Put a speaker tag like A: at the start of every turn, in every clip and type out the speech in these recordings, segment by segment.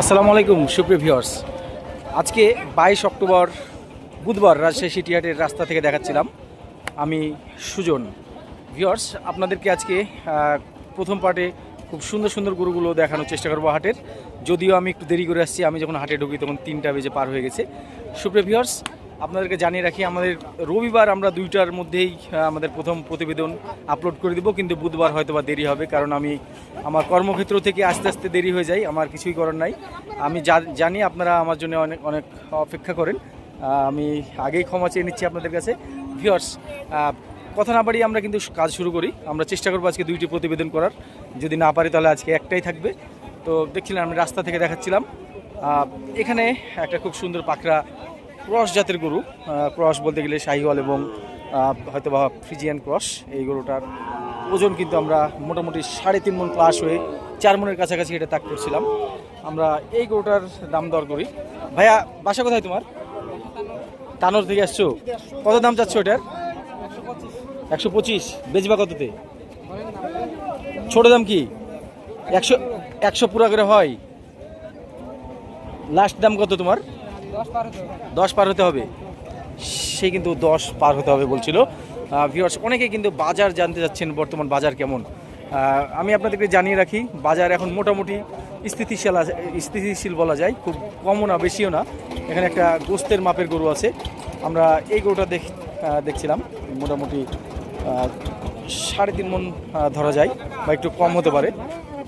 A: আসসালামু আলাইকুম, সুপ্রিয় ভিউয়ার্স। আজকে বাইশ অক্টোবর, বুধবার রাজশাহী সিটিহাটের রাস্তা থেকে দেখাচ্ছিলাম। আমি সুজন। ভিওর্স আপনাদেরকে আজকে প্রথম পার্টে খুব সুন্দর সুন্দর গরুগুলো দেখানোর চেষ্টা করব হাটের। যদিও আমি একটু দেরি করে আসছি, আমি যখন হাটে ঢুকি তখন তিনটা বেজে পার হয়ে গেছে। সুপ্রিয় ভিউয়ার্স আপনাদেরকে জানিয়ে রাখি, আমাদের রবিবার আমরা দুইটার মধ্যেই আমাদের প্রথম প্রতিবেদন আপলোড করে দিব, কিন্তু বুধবার হয়তো বা দেরি হবে, কারণ আমি আমার কর্মক্ষেত্র থেকে আস্তে আস্তে দেরি হয়ে যায়, আমার কিছুই করার নাই। আমি জানি আপনারা আমার জন্য অনেক অনেক অপেক্ষা করেন আমি আগেই ক্ষমা চেয়ে নিচ্ছি আপনাদের কাছে। ভিউয়ার্স কথা না বাড়িয়ে আমরা কিন্তু কাজ শুরু করি, আমরা চেষ্টা করব আজকে দুইটি প্রতিবেদন করার। যদি না পারি তাহলে আজকে একটাই থাকবে। তো দেখছিলাম আমি রাস্তা থেকে দেখাচ্ছিলাম। এখানে একটা খুব সুন্দর পাখরা ক্রস জাতের গরু ক্রস বলতে গেলে শাহিওয়াল এবং হয়তো বা ফ্রিজিয়ান ক্রস। এই গরুটার ওজন কিন্তু আমরা মোটামুটি সাড়ে তিন মন প্লাস হয়ে চার মনের কাছাকাছি এটা তাক করছিলাম। আমরা এই গরুটার দাম দর করি। ভাইয়া, বাসা কোথায় তোমার? তানোর থেকে আসছো? কত দাম চাচ্ছ এটার? একশো পঁচিশ। বেচবা কততে? ছোট দাম কি? একশো একশো পুরা করে হয়। লাস্ট দাম কত তোমার? দশ পার হতে হবে। সে কিন্তু দশ পার হতে হবে বলছিল। ভিউয়ার্স অনেকে কিন্তু বাজার জানতে চাচ্ছেন বর্তমান বাজার কেমন। আমি আপনাদেরকে জানিয়ে রাখি বাজার এখন মোটামুটি স্থিতিশীল স্থিতিশীল বলা যায় খুব কমও না বেশিও না। এখানে একটা গোস্তের মাপের গরু আছে। আমরা এই গরুটা দেখ দেখছিলাম। মোটামুটি সাড়ে তিন মন ধরা যায় বা একটু কম হতে পারে।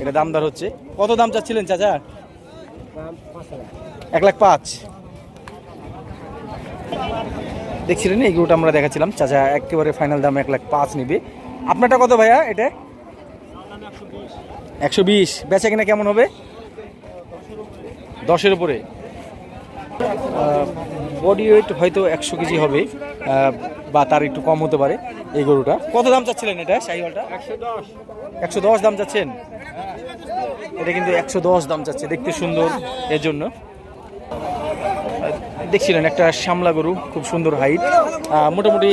A: এটা দাম দর হচ্ছে। কত দাম চাচ্ছিলেন চাচা? এক লাখ পাঁচ। দেখছিলেন, এই গরুটা আমরা দেখাচ্ছিলাম। চাচা, একেবারে ফাইনাল দাম এক লাখ পাঁচ নিবে। আপনারটা কত ভাইয়া এটা? একশো বিশ। বেচা কিনা কেমন হবে? দশের উপরে। বডি ওয়েট হয়তো একশো কেজি হবে বা তার একটু কম হতে পারে এই গরুটা। কত দাম চাচ্ছিলেন এটা শাহিওয়ালটা একশো দশ। দাম চাচ্ছেন? এটা কিন্তু একশো দশ দাম চাচ্ছে, দেখতে সুন্দর, এর জন্য। দেখছিলেন একটা শ্যামলা গরু, খুব সুন্দর হাইট মোটামুটি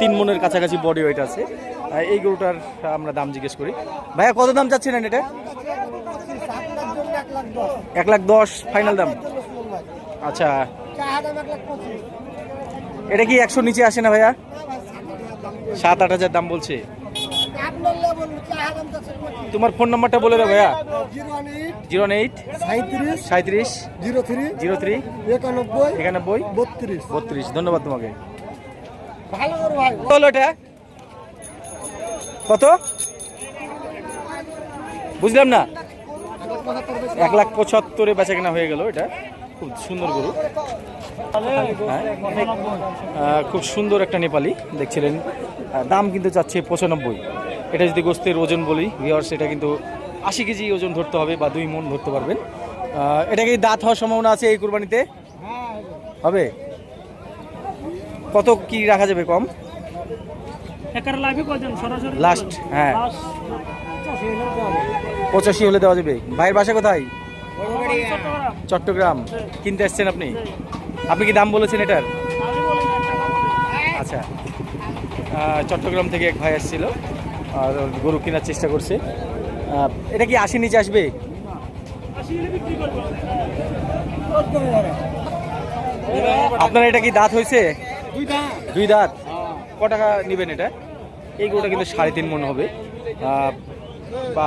A: তিন মনের কাছাকাছি বডি ওয়েট আছে। এই গরুটার আমরা দাম জিজ্ঞেস করি। ভাইয়া, কত দাম চাচ্ছিলেন এটা? এক লাখ দশ ফাইনাল দাম? আচ্ছা। এটা কি একশো নিচে আসে না ভাইয়া? সাত আট হাজার দাম বলছে। তোমার ফোন নাম্বারটা বলে দাও ভাইয়া। জিরো এইট
B: সাঁত্রিশ
A: সাঁত্রিশ
B: জিরো থ্রি
A: জিরো থ্রি
B: একানব্বই
A: একানব্বই
B: বত্রিশ।
A: বত্রিশ। ধন্যবাদ তোমাকে।
B: ভালো ভাই।
A: কত হলো এটা? কত? বুঝলাম না। এক লাখ পঁচাত্তরে বেচা কেনা হয়ে গেল এটা। খুব সুন্দর গরু। হ্যাঁ, খুব সুন্দর একটা নেপালি দেখছিলেন। দাম কিন্তু চাচ্ছে পঁচানব্বই। এটা যদি গোস্তের ওজন বলি ভিওর্স এটা কিন্তু আশি কেজি ওজন ধরতে হবে বা দুই মন ধরতে পারবেন। এটা কি দাঁত হওয়ার সম্ভাবনা আছে এই কুরবানিতে? হবে? কত কি রাখা যাবে কম? লাস্ট হ্যাঁ। পঁচাশি হলে দেওয়া যাবে। ভাইয়ের বাসা কোথায়?
C: চট্টগ্রাম।
A: চট্টগ্রাম কিনতে আসছেন আপনি? আপনি কি দাম বলেছেন এটার। আচ্ছা। চট্টগ্রাম থেকে এক ভাই আসছিল। আর গরু কেনার চেষ্টা করছে। এটা কি আশি নিচে আসবে? আপনার এটা কি দাঁত হয়েছে? দুই দাঁত। ক টাকা নেবেন এটা? এই গরুটা কিন্তু সাড়ে তিন মন হবে। বা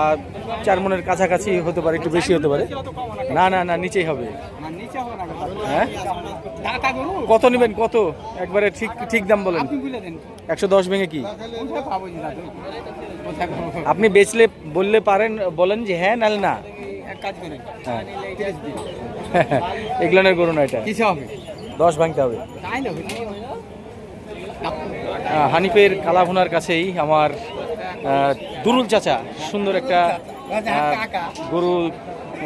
A: চার মনের কাছাকাছি হতে পারে একটু বেশি হতে পারে। না না না নিচেই হবে। হ্যাঁ? কত নেবেন কত? একবারে ঠিক ঠিক দাম বলেন। একশো দশ ভেঙে কি? আপনি বেচলে বললে পারেন বলেন যে হ্যাঁ নাহলে না। হ্যাঁ। এগুলানের গরু না এটা। দশ ভাঙতে হবে। হানিফের কালাভুনার কাছেই আমার দুরুল চাচা সুন্দর একটা গরু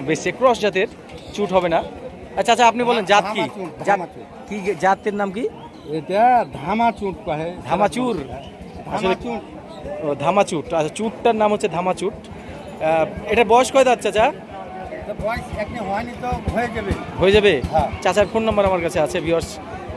A: বেশি ক্রস জাতের চুট হবে না। আচ্ছা চাচা আপনি বলেন জাত কি? কি জাতের নাম কি?
B: এটা ধামা চুট কহে।
A: ধামাচুর। আসলে ধামাচুট আচ্ছা চুটটার নাম হচ্ছে ধামাচুট এটার বয়স কয় দাঁত চাচা?
B: হয়ে যাবে।
A: হয়ে। চাচার ফোন নাম্বার আমার কাছে আছে ভিউয়ার্স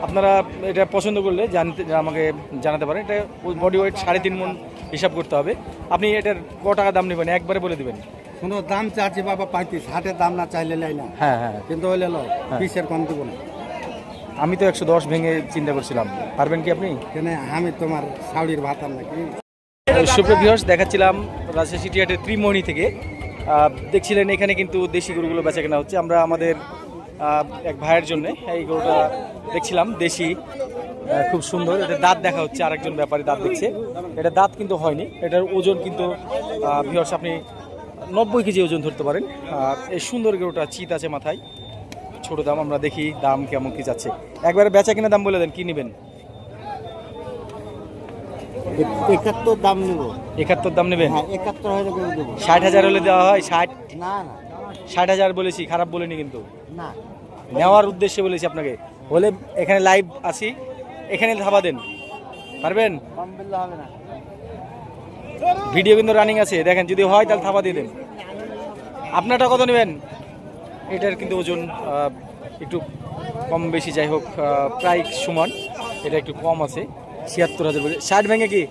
A: আপনারা এটা পছন্দ করলে জানতে আমাকে জানাতে পারেন। এটা বডি ওয়েট সাড়ে তিন মন হিসাব করতে হবে। আপনি এটার ক টাকা দাম নেবেন? একবারে বলে দিবেন।
B: কোনো দাম চাচ্ছি বাবা পঁয়ত্রিশ হাটের দাম না চাইলে লাই না।
A: হ্যাঁ হ্যাঁ।
B: কিন্তু হইলে লো
A: হ্যাঁ।
B: পিসের কম দেবো না।
A: আমি তো একশো দশ ভেঙে চিন্তা করছিলাম। পারবেন কি আপনি?
B: কেন আমি তোমার সাউরির ভাতার নাকি?
A: সুপ্রিয় দেখাচ্ছিলাম রাজশাহী সিটিহাটের ত্রিমণি থেকে। দেখছিলেন এখানে কিন্তু দেশি গরুগুলো বেচা কেনা হচ্ছে। আমরা আমাদের এক ভাইয়ের জন্য এই গরুটা দেখছিলাম দেশি। খুব সুন্দর। এটা দাঁত দেখা হচ্ছে আরেকজন ব্যাপারী দাঁত দেখছে। এটা দাঁত কিন্তু হয়নি এটার ওজন কিন্তু ভিউয়ার্স আপনি নব্বই কেজি ওজন ধরতে পারেন। আর এই সুন্দর গরুটা চিত আছে মাথায়। ছোট দাম আমরা দেখি দাম কেমন কি যাচ্ছে। একবারে বেচা কিনা দাম বলে দেন কি নেবেন?
B: একাত্তর দাম নেব।
A: একাত্তর দাম নেবেন?
B: হ্যাঁ একাত্তর
A: ষাট হাজার হলে দেওয়া হয়? ষাট?
B: না না।
A: ষাট হাজার বলেছি খারাপ বলিনি কিন্তু।
B: না।
A: নেওয়ার উদ্দেশ্যে বলেছি আপনাকে। হলে এখানে লাইভ আছি। এখানে ধাবা দেন। পারবেন? ভিডিও কিন্তু রানিং আছে। দেখেন, যদি হয় তাহলে থাবা দিয়ে দেন। আপনারটা কত নেবেন? এটার কিন্তু ওজন একটু কম বেশি। যাই হোক প্রায় সমান। এটা একটু কম আছে। ছিয়াত্তর হাজার বলে ষাট ভেঙে কি?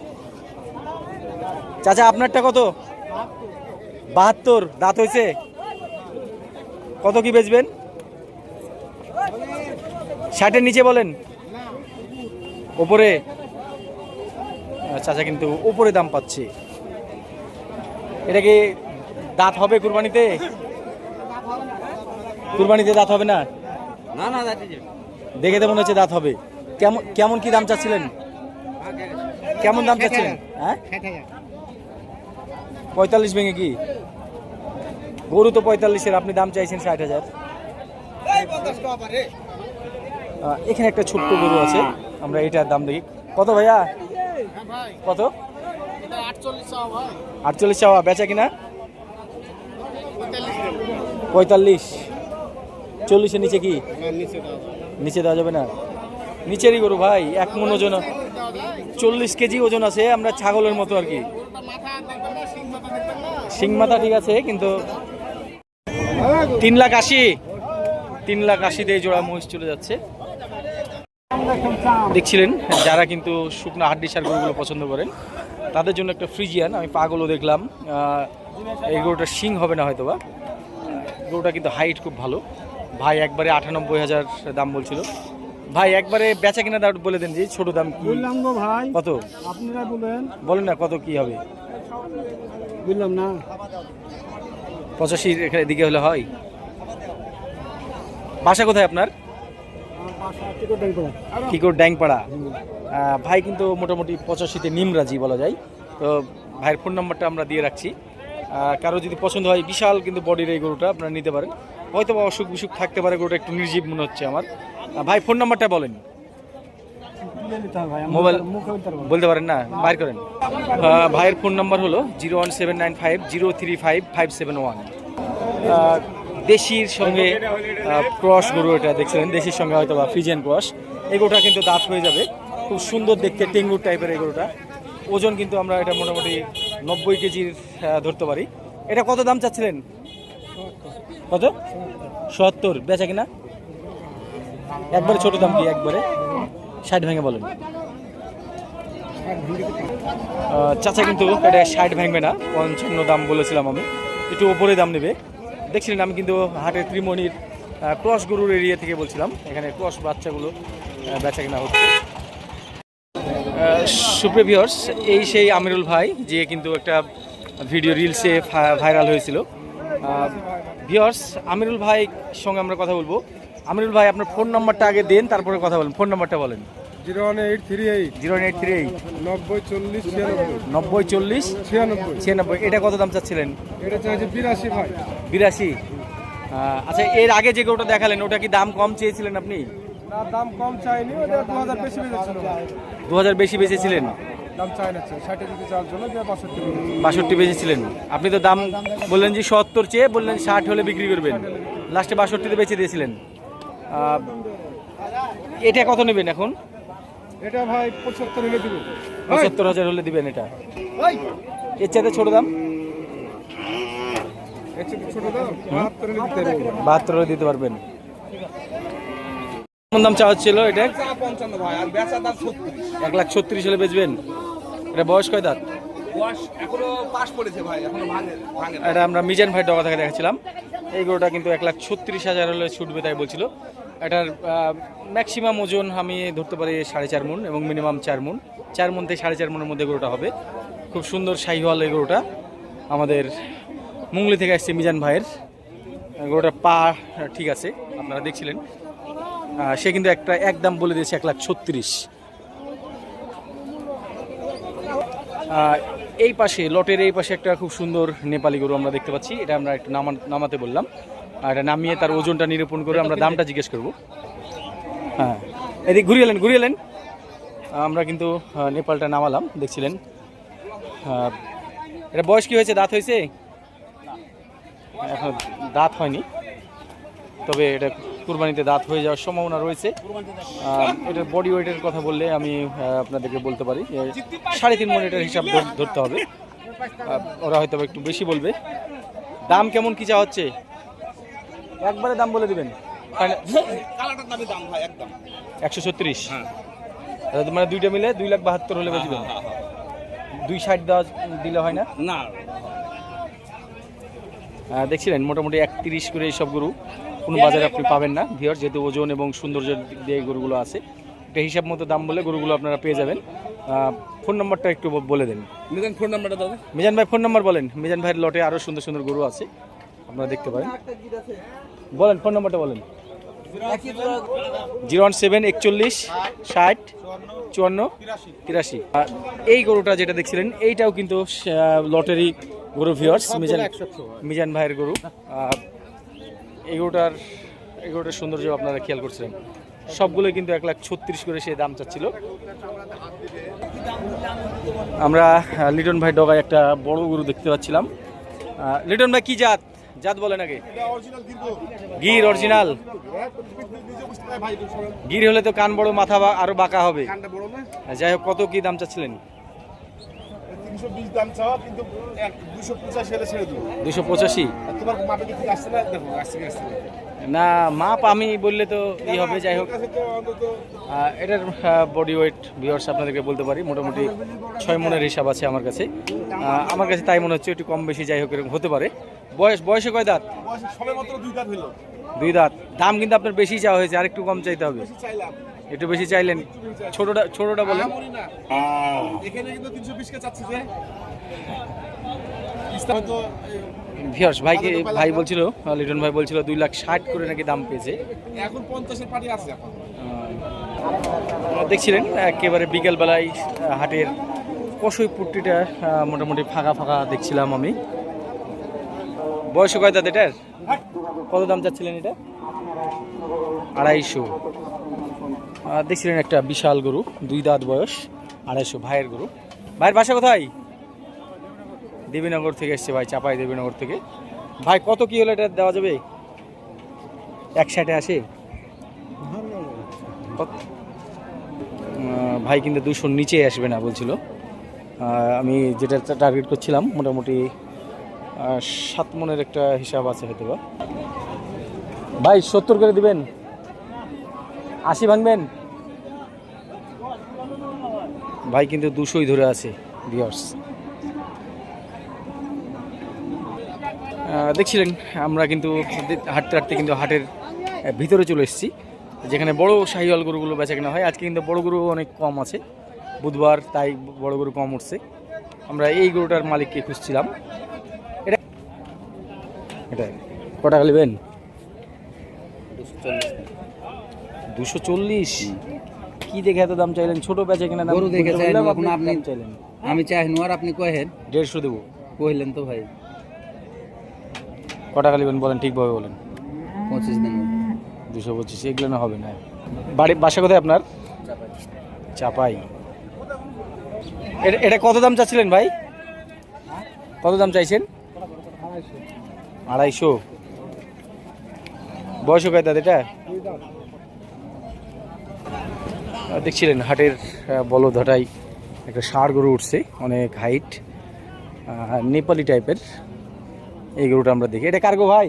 A: চাচা, আপনারটা কত? বাহাত্তর। দাঁত হয়েছে? কত কি বেচবেন? ষাটের নিচে বলেন। ওপরে চাচা কিন্তু ওপরে দাম পাচ্ছে। এটা কি দাঁত হবে কুরবানিতে? কুরবানিতে দাঁত হবে না?
B: না না
A: দেখে তো মনে হচ্ছে দাঁত হবে। কেমন কেমন কি দাম চাচ্ছিলেন? কেমন দাম চাচ্ছিলেন? হ্যাঁ? পঁয়তাল্লিশ ভেঙে কি? গরু তো পঁয়তাল্লিশের আপনি দাম চাইছেন ষাট হাজার। এখানে একটা ছোট্ট গরু আছে। আমরা এটার দাম দেখি। কত ভাইয়া? কত? আটচল্লিশ চাওয়া বেচা কিনা? পঁয়তাল্লিশ। চল্লিশের নিচে কি? নিচে দেওয়া যাবে না। নিচেরই গরু ভাই, এক মন ওজন। চল্লিশ কেজি ওজন আছে, আমরা ছাগলের মতো আর কি। সিং মাথা ঠিক আছে, কিন্তু তিন লাখ আশি। তিন লাখ আশিতে এই জোড়া মহিষ চলে যাচ্ছে। দেখছিলেন যারা কিন্তু শুকনো হাড্ডি সার গরুগুলো পছন্দ করেন তাদের জন্য একটা ফ্রিজিয়ান আমি পাগলও দেখলাম। এই গরুটা শিং হবে না হয়তো বা গরুটা কিন্তু হাইট খুব ভালো। ভাই একবারে আটানব্বই হাজার দাম বলছিল। ভাই একবারে বেচা কিনা দাম বলে দেন যে ছোট দাম কি?
B: বললাম গো ভাই।
A: কত?
B: আপনারা বলেন।
A: বলেন না কত কি হবে।
B: বললাম না।
A: পঁচাশির এখানে দিকে হলে হয়। বাসা কোথায় আপনার? কিকোর ড্যাংপাড়া। ভাই কিন্তু মোটামুটি পঁচাশিতে নিমরাজি বলা যায়। তো ভাইয়ের ফোন নাম্বারটা আমরা দিয়ে রাখছি। কারও যদি পছন্দ হয়, বিশাল কিন্তু বডির এই গরুটা আপনারা নিতে পারেন। হয়তো বা অসুখ বিসুখ থাকতে পারে, গরুটা একটু নির্জীব মনে হচ্ছে আমার। ভাই ফোন নাম্বারটা বলেন। মোবাইল বলতে পারেন না, বাইর করেন। ভাইয়ের ফোন নাম্বার হলো zero one seven nine five, zero three five five seven one. দেশির সঙ্গে ক্রস গরু এটা দেখছিলেন, দেশির সঙ্গে হয়তো বা ফ্রিজেন ক্রস। এই গরুটা কিন্তু দাঁত হয়ে যাবে। খুব সুন্দর দেখতে টেঙ্গুর টাইপের এই গরুটা। ওজন কিন্তু আমরা এটা মোটামুটি নব্বই কেজির ধরতে পারি। এটা কত দাম চাচ্ছিলেন? কত? সত্তর। বেচা কিনা? একবারে ছোট দাম কি একবারে? ষাট ভেঙে বলেন। চাচা কিন্তু এটা ষাট ভেঙবে না। পঞ্চান্ন দাম বলেছিলাম আমি। একটু ওপরে দাম নেবে। দেখছিলেন আমি কিন্তু হাটের ত্রিমণির ক্রস গরুর এরিয়া থেকে বলছিলাম। এখানে ক্রস বাচ্চাগুলো বেচা কেনা হচ্ছে। সুপ্রিভিয়র্স এই সেই আমিরুল ভাই যে কিন্তু একটা ভিডিও রিলসে ভাইরাল হয়েছিল। ভিওর্স আমিরুল ভাই সঙ্গে আমরা কথা বলব। আমিরুল ভাই আপনার ফোন নাম্বারটা আগে দেন তারপরে কথা বলেন। ফোন নাম্বারটা বলেন।
B: Zero one eight three eight.
A: Zero one eight three eight.
B: নব্বই চল্লিশ ছিয়ানব্বই।
A: নব্বই চল্লিশ
B: ছিয়ানব্বই।
A: ছিয়ানব্বই। এটা কত দাম চাচ্ছিলেন?
B: এটা চাইছে বিরাশি ভাই।
A: বিরাশি? আচ্ছা এর আগে যে ওটা দেখালেন ওটা কি দাম কম চেয়েছিলেন আপনি?
B: দাম কম চাইনি দু হাজার বেশি বেঁচেছিল।
A: দু হাজার বেশি বেচেছিলেন?
B: দাম চাই না বাষট্টি
A: বাষট্টি বেচেছিলেন। আপনি তো দাম বললেন যে সত্তর চেয়ে বললেন ষাট হলে বিক্রি করবেন। লাস্টে বাষট্টিতে বেচে দিয়েছিলেন। এটা কত নেবেন এখন?
B: এটা ভাই পঁচাত্তর হলে দিব।
A: পঁচাত্তর হাজার হলে দিবেন এটা। এর চাইতে ছোট দাম?
B: বাহাত্তর দিতে
A: পারবেন। কেমন দাম চাওয়া ছিল এটা? এক লাখ ছত্রিশ হলে বেচবেন। এটা বয়স কয় দাঁত। এটা আমরা মিজান ভাই ডগা থেকে দেখাচ্ছিলাম। এই গরুটা কিন্তু এক লাখ ছত্রিশ হাজার হলে ছুটবে তাই বলছিল। এটার ম্যাক্সিমাম ওজন আমি ধরতে পারি সাড়ে চার মন এবং মিনিমাম চার মন চার মন থেকে সাড়ে চার মনের মধ্যে গরুটা হবে। খুব সুন্দর শাহিওয়াল এই গরুটা। আমাদের মুঙ্গলি থেকে আসছে মিজান ভাইয়ের। গরুটার পা ঠিক আছে, আপনারা দেখছিলেন। সে কিন্তু একটা একদম বলে দিয়েছে এক লাখ ছত্রিশ। এই পাশে, লটের এই পাশে একটা খুব সুন্দর নেপালি গরু আমরা দেখতে পাচ্ছি। এটা আমরা একটু নামান নামাতে বললাম। আর এটা নামিয়ে তার ওজনটা নিরূপণ করে আমরা দামটা জিজ্ঞেস করব। হ্যাঁ এদিকে ঘুরিয়ে এলেন ঘুরিয়ে এলেন আমরা কিন্তু নেপালটা নামালাম, দেখছিলেন। এটা বয়স কি হয়েছে? দাঁত হয়েছে? এখন দাঁত হয়নি তবে এটা কুরবানিতে দাঁত হয়ে যাওয়ার সম্ভাবনা রয়েছে। এটার বডি ওয়েটের কথা বললে আমি আপনাদেরকে বলতে পারি সাড়ে তিন মন এটার হিসাব ধর- ধরতে হবে। ওরা হয়তো একটু বেশি বলবে। দাম কেমন কি চা হচ্ছে? একবারে দাম বলে দেবেন। একশো ছত্রিশ।
D: হ্যাঁ।
A: মানে দুইটা মিলে দুই লাখ বাহাত্তর হলে বেচবেন
D: হ্যাঁ, হ্যাঁ,
A: দুই ষাট দেওয়া দিলে হয় না?
D: না।
A: দেখছিলেন মোটামুটি একত্রিশ করে এইসব গরু কোনো বাজারে আপনি পাবেন না। ভিওর যেহেতু ওজন এবং সৌন্দর্যের দিক দিয়ে গরুগুলো আছে একটা হিসাব মতো দাম বলে গরুগুলো আপনারা পেয়ে যাবেন। ফোন নম্বরটা একটু বলে দেন।
D: নিজান ফোন নাম্বারটা দাও।
A: মিজান ভাই ফোন নম্বর বলেন। মিজান ভাইয়ের লটে আরও সুন্দর সুন্দর গরু আছে আপনারা দেখতে পারেন। বলেন ফোন নম্বরটা বলেন। জিরো ওয়ান সেভেন একচল্লিশ ষাট চুয়ান্ন তিরাশি। এই গরুটা যেটা দেখছিলেন এইটাও কিন্তু লটারি গরু ভিওর্স মিজান মিজান ভাইয়ের গরু। এই গরুটার সৌন্দর্য আপনারা খেয়াল করছিলেন। সবগুলো কিন্তু এক লাখ ছত্রিশ করে সে দাম চাচ্ছিল। আমরা লিটন ভাই ডগায় একটা বড় গরু দেখতে পাচ্ছিলাম। লিটন ভাই কি জাত? জাত বলেন আগে। গির অরিজিনাল। গির হলে তো কান বড় মাথা আরও বাঁকা হবে। যাই হোক কত কি দাম চাচ্ছিলেন?
B: তিনশো বিশ দাম চাওয়া কিন্তু দুশো হলে ছেড়ে দেবো।
A: দুশো পঁচাশি?
B: তোমার মাপে কি আসছে না? দেখো আসছে আসছে না।
A: মাপ আমি বললে তো ই হবে যাই হোক। এটার বডি ওয়েট ভিওর্স আপনাদেরকে বলতে পারি মোটামুটি ছয় মনের হিসাব আছে আমার কাছে। আমার কাছে তাই মনে হচ্ছে একটু কম বেশি যাই হোক এরকম হতে পারে। বয়স বয়সে কয় দাঁত?
B: দুই দাঁত
A: দাম কিন্তু আপনার বেশি চাওয়া হয়েছে আর একটু কম চাইতে হবে।
B: চাইলাম।
A: একটু বেশি চাইলেন? ছোটটা ছোটটা বলেন।
B: এখানে কিন্তু কে চাচ্ছে যে।
A: ভাইকে ভাই বলছিল লিটন ভাই বলছিল দুই লাখ ষাট করে নাকি দাম পেয়েছে।
B: এখন পঞ্চাশের পার্টি আছে
A: দেখছিলেন একেবারে বিকেলবেলায় হাটের কষই পুট্টিটা মোটামুটি ফাঁকা ফাঁকা দেখছিলাম আমি। বয়স কয় দাঁত এটার? কত দাম চাচ্ছিলেন এটা? আড়াইশো। দেখছিলেন একটা বিশাল গরু, দুই দাঁত বয়স, আড়াইশো ভাইয়ের গরু। ভাইয়ের বাসা কোথায়? দেবীনগর থেকে এসছে ভাই, চাপাই দেবীনগর থেকে। ভাই, কত কি হলে এটা দেওয়া যাবে? এক সাইডে আসে? ভাই কিন্তু দুশোর নিচে আসবে না, বলছিল। আমি যেটা টার্গেট করছিলাম, মোটামুটি সাত মনের একটা হিসাব আছে হয়তো বা। ভাই, সত্তর করে দিবেন? আশি ভাঙবেন? ভাই কিন্তু দুশোই ধরে আছে বিয়ার্স দেখছিলেন, আমরা কিন্তু হাঁটতে হাঁটতে কিন্তু হাটের ভিতরে চলে এসেছি, যেখানে বড় শাহিওয়াল গরুগুলো বেচা কেনা হয়। আজকে কিন্তু বড় গরু অনেক কম আছে, বুধবার তাই বড় গরু কম উঠছে। আমরা এই গরুটার মালিককে খুঁজছিলাম। এটা এটা ক টাকা নেবেন? দুশো চল্লিশ? কি দেখে এত দাম চাইলেন? ছোট বেচা কিনা দাম
E: গরু দেখে চাইলেন, এখন
A: আপনি
E: আপনি-
A: চাইলেন?
E: আমি চাইনু আর আপনি কহেন।
A: দেড়শো দেবো।
E: কহিলেন তো ভাই।
A: ক টাকা নেবেন বলেন ঠিকভাবে বলেন।
E: পঁচিশ দিন।
A: দুশো পঁচিশ এগুলো না হবে না। বাড়ি বাসা কোথায় আপনার? চাপাই। এটা- এটা কত দাম চাচ্ছিলেন ভাই? কত দাম চাইছেন? আড়াইশো। বয়স কয় দাদা এটা? দেখছিলেন হাটের বলধটাই একটা ষাঁড় গরু উঠছে, অনেক হাইট নেপালি টাইপের এই গরুটা আমরা দেখি। এটা কার্গো ভাই?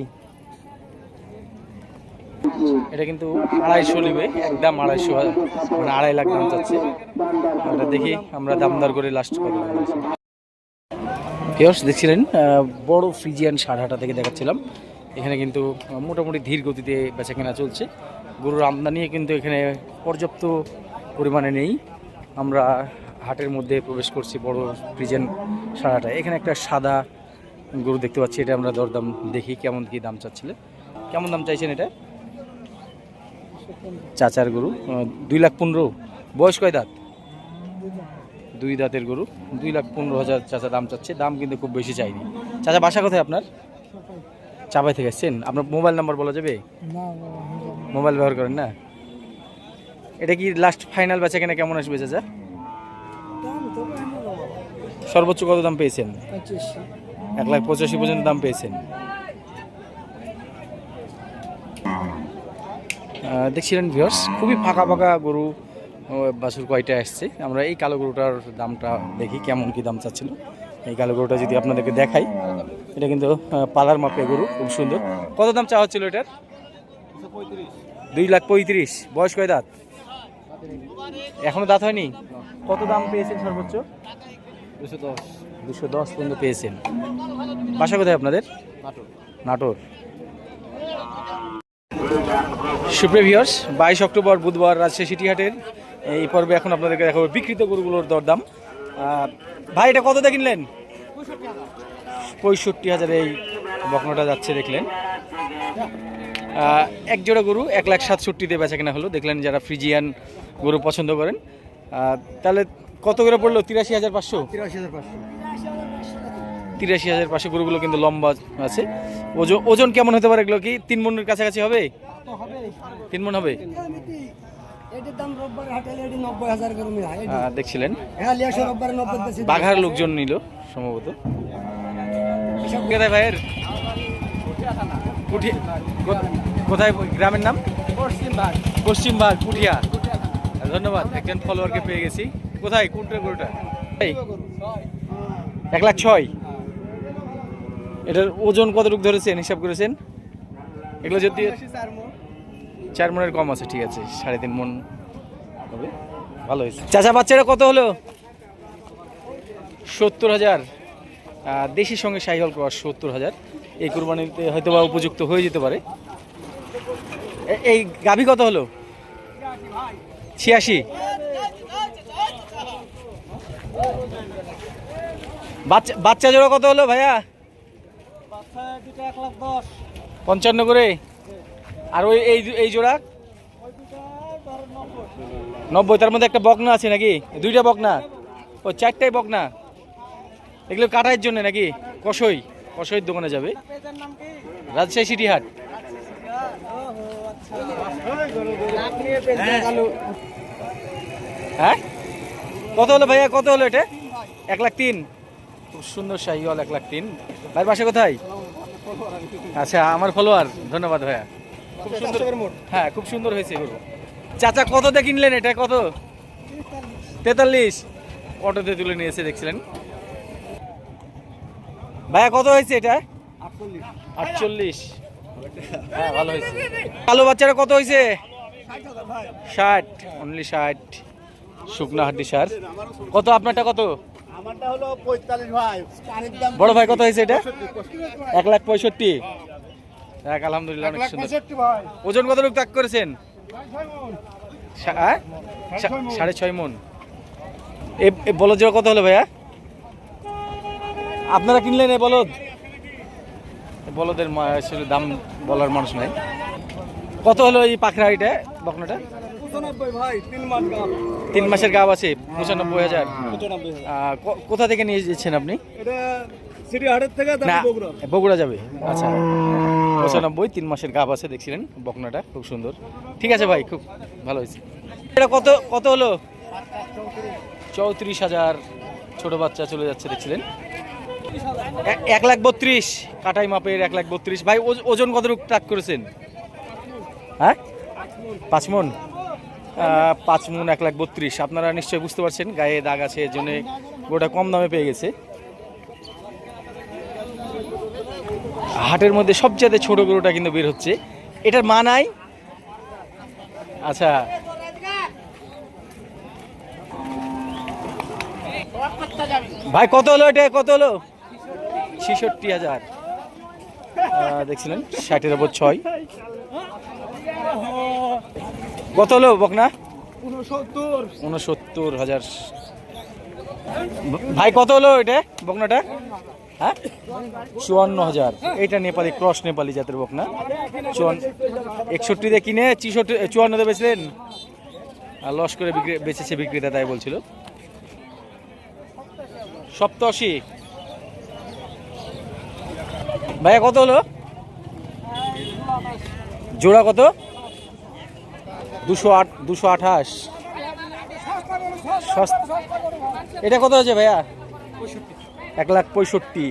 A: এটা কিন্তু আড়াইশো নেবে, একদম আড়াইশো মানে আড়াই লাখ দাম চাচ্ছে। এটা দেখি, আমরা দামদার করে লাস্ট কত দেখছিলেন বড় ফ্রিজিয়ান সারহাটা থেকে দেখাচ্ছিলাম। এখানে কিন্তু মোটামুটি ধীর গতিতে বেচা কেনা চলছে। গরুর আমদানি কিন্তু এখানে পর্যাপ্ত পরিমাণে নেই। আমরা হাটের মধ্যে প্রবেশ করছি বড় ফ্রিজিয়ান সারাটা এখানে একটা সাদা গরু দেখতে পাচ্ছি এটা আমরা দরদাম দেখি কেমন কি দাম চাচ্ছিলেন কেমন দাম চাইছেন এটা? চাচার গরু দুই লাখ পনেরো। বয়স কয় দাঁত? দুই দাঁতের গরু দুই লাখ পনেরো হাজার চাচা দাম চাচ্ছে। দাম কিন্তু খুব বেশি চাইনি। চাচা বাসা কোথায় আপনার? চাপাই থেকে এসছেন? আপনার মোবাইল নাম্বার বলা যাবে? মোবাইল ব্যবহার করেন না? এটা কি লাস্ট ফাইনাল বেচা কেনা কেমন আসবে চাচা? সর্বোচ্চ কত দাম পেয়েছেন? এক লাখ পঁচাশি পর্যন্ত দাম পেয়েছেন। দেখছিলেন ভিউয়ার্স খুবই ফাঁকা ফাঁকা গরু বাছুর কয়টা আসছে। আমরা এই কালো গরুটার দামটা দেখি কেমন কি দাম চাচ্ছিল। এই কালো গরুটা যদি আপনাদেরকে দেখাই এটা কিন্তু পালার মাপে গরু খুব সুন্দর। কত দাম চাওয়া হচ্ছিল এটার? দুই লাখ পঁয়ত্রিশ। বয়স কয় দাঁত? এখনও দাঁত হয়নি? কত দাম পেয়েছেন সর্বোচ্চ? দুশো দশ দুশো দশ পর্যন্ত পেয়েছেন। বাসা কোথায় আপনাদের? নাটোর। সুপ্রিয় ভিউয়ার্স বাইশ অক্টোবর বুধবার রাজশাহী সিটি হাটের এই পর্বে এখন আপনাদেরকে দেখাবো বিকৃত গরুগুলোর দরদাম। ভাই, এটা কত কিনলেন? পঁয়ষট্টি হাজার এই বকনাটা যাচ্ছে দেখলেন। এক জোড়া গরু এক লাখ সাতষট্টিতে বেচা কেনা হলো। দেখলেন যারা ফ্রিজিয়ান গরু পছন্দ করেন। তাহলে কত করে পড়ল? তিরাশি হাজার পাঁচশো? তিরাশি হাজার পাঁচশো। গরুগুলো কিন্তু লম্বা আছে। ওজন ওজন কেমন হতে পারে এগুলো কি? তিন মনের কাছাকাছি হবে? তিন মন হবে? দেখছিলেন।
F: হ্যাঁ
A: বাঘার লোকজন নিল সম্ভবত। ভাইয়ের কোথায় গ্রামের নাম?
F: পশ্চিম ভাগ
A: পশ্চিম ভাগ পুঠিয়া ধন্যবাদ একজন ফলোয়ারকে পেয়ে গেছি। কোথায়? কোনটা গরুটা? এক লাখ ছয়। এটার ওজন কতটুকু ধরেছেন? হিসাব করেছেন? এগুলো যদি চার মনের কম আছে ঠিক আছে। সাড়ে তিন মন হবে। ভালো হয়েছে। চাচা বাচ্চারা কত হলো? সত্তর হাজার। দেশির সঙ্গে সাইহল ক্রস সত্তর হাজার। এই কোরবানিতে হয়তো বা উপযুক্ত হয়ে যেতে পারে। এই গাভী কত হলো? ছিয়াশি। বাচ্চা বাচ্চা জোড়া কত হলো ভাইয়া? পঞ্চান্ন করে? আর ওই এই এই জোড়া? নব্বই, তার মধ্যে একটা বকনা আছে নাকি? দুইটা বকনা? ও, চারটাই বকনা। এগুলো কাটাইয়ের জন্য নাকি? কষই? কষইয়ের দোকানে যাবে। রাজশাহী সিটি হাট। হ্যাঁ? কত হলো ভাইয়া? কত হলো এটা? এক লাখ তিন। খুব সুন্দর শাহিওয়াল এক লাখ তিন। ভাই বাসা কোথায়? আচ্ছা আমার ফলোয়ার ধন্যবাদ ভাইয়া। খুব সুন্দর হ্যাঁ খুব সুন্দর হয়েছে গরু। চাচা কত দিয়ে কিনলেন এটা? কত? তেতাল্লিশ। অটোতে তুলে নিয়েছে দেখছিলেন। ভাইয়া কত হয়েছে এটা? আটচল্লিশ। হ্যাঁ ভালো হয়েছে। কালো বাচ্চারা কত হয়েছে? ষাট। অনলি ষাট। শুকনা হাড্ডি সার কত? আপনারটা কত? বড় ভাই কত হয়েছে এটা? এক লাখ পঁয়ষট্টি। এক আলহামদুলিল্লাহ অনেক সুন্দর। ওজন কত লোক ত্যাগ করেছেন? হ্যাঁ? সাড়ে ছয় মন। এ বলদ জোড়া কত হলো ভাইয়া? আপনারা কিনলেন এই বলদ? বলদের মা- আসলে দাম বলার মানুষ নাই। কত হলো এই পাখরা এটা বকনাটা?
F: ভাই তিন
A: তিন মাসের গাব আছে পঁচানব্বই হাজার। ক- কোথা থেকে নিয়ে যাচ্ছেন আপনি?
F: এটা সিটি হাটের থেকে
A: না বগুড়া। যাবে। আচ্ছা। পঁচানব্বই তিন মাসের গাব আছে দেখছিলেন বকনাটা খুব সুন্দর। ঠিক আছে ভাই খুব ভালো হয়েছে। এটা কত কত হলো? চৌত্রিশ হাজার ছোট বাচ্চা চলে যাচ্ছে দেখছিলেন? এক- লাখ বত্রিশ, কাটাই মাপের এক লাখ বত্রিশ। ভাই, ওজ- ওজন কতটুকু ট্রাক করেছেন? হ্যাঁ? পাঁচ মন? পাঁচ এক লাখ বত্রিশ। আপনারা নিশ্চয়ই বুঝতে পারছেন, গায়ে দাগ আছে এর জন্য গোটা কম দামে পেয়ে গেছে। হাটের মধ্যে সবচেয়ে ছোট গরুটা কিন্তু বের হচ্ছে। এটার মা নাই? আচ্ছা। ভাই, কত হলো এটা? কত হলো? ছেষট্টি হাজার। দেখছিলেন, ষাটের ওপর ছয়। কত হলো বকনা? উনসত্তর হাজার। ভাই, কত হলো এটা, বকনাটা? হ্যাঁ? চুয়ান্ন হাজার। এইটা নেপালি, ক্রস নেপালি জাতের বকনা। চুয়ান্ন একষট্টিতে কিনে চিষট্টি চুয়ান্নতে বেচলেন? আর লস করে বিক্রি বেচেছে বিক্রেতা, তাই বলছিল। সপ্তাশি ভাইয়া, কত হলো? জোড়া কত? দুশো আট, দুশো আঠাশ। এটা কত আছে ভাইয়া? এক লাখ পঁয়ষট্টি।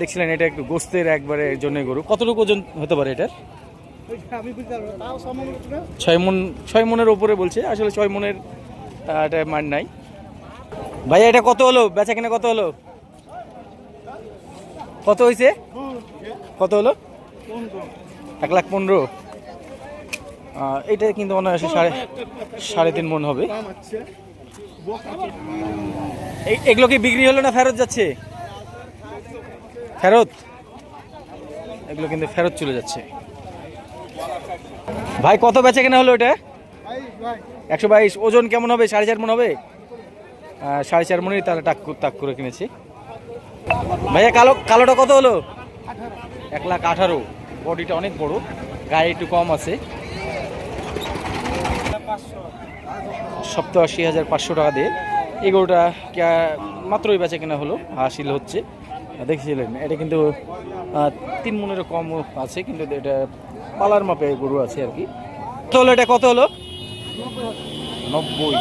A: দেখছিলেন, এটা একটু গোস্তের একবারে জন্য গরু। কতটুকু ওজন হতে পারে এটার? ছয় মন, ছয় মনের ওপরে বলছে। আসলে ছয় মনের এটা মান নাই। ভাইয়া, এটা কত হলো? বেচা কিনা কত হলো? কত হয়েছে কত হলো? এক লাখ পনেরো। এটা কিন্তু মনে হয় সাড়ে সাড়ে তিন মন হবে। এগুলো কি বিক্রি হলো না ফেরত যাচ্ছে? ফেরত? এগুলো কিন্তু ফেরত চলে যাচ্ছে। ভাই, কত বেচা কেনা হলো এটা? একশো বাইশ। ওজন কেমন হবে? সাড়ে চার মন হবে? সাড়ে চার মনেই তাহলে টাক তাক করে কিনেছি। ভাইয়া কালো কালোটা কত হলো? এক লাখ আঠারো। বডিটা অনেক বড় গায়ে একটু কম আছে। সপ্তাহ আশি হাজার পাঁচশো টাকা দিয়ে। এগুলোটা মাত্রই বেচা কেনা হলো হাসিল হচ্ছে। দেখছিলেন এটা কিন্তু তিন মনেরও কম আছে কিন্তু এটা পালার মাপে গরু আছে আর কি। কত হলো এটা? কত হলো? নব্বই।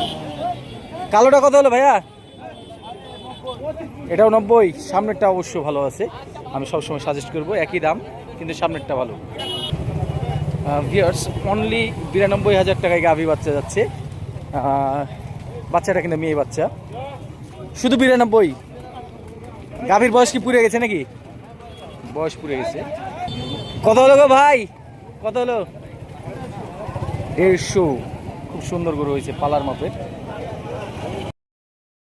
A: কালোটা কত হলো ভাইয়া? এটাও নব্বই, সামনেরটা অবশ্য ভালো আছে। আমি সবসময় সাজেস্ট করব, একই দাম, কিন্তু সামনেরটা ভালো। ভিয়ার্স অনলি বিরানব্বই হাজার টাকায় গাভি বাচ্চা যাচ্ছে। বাচ্চাটা কিন্তু মেয়ে বাচ্চা। শুধু বিরানব্বই। গাভীর বয়স কি পুড়ে গেছে নাকি? বয়স পুড়ে গেছে। কত হলো গো ভাই? কত হলো? দেড়শো। খুব সুন্দর গরু হয়েছে, পালার মাপের।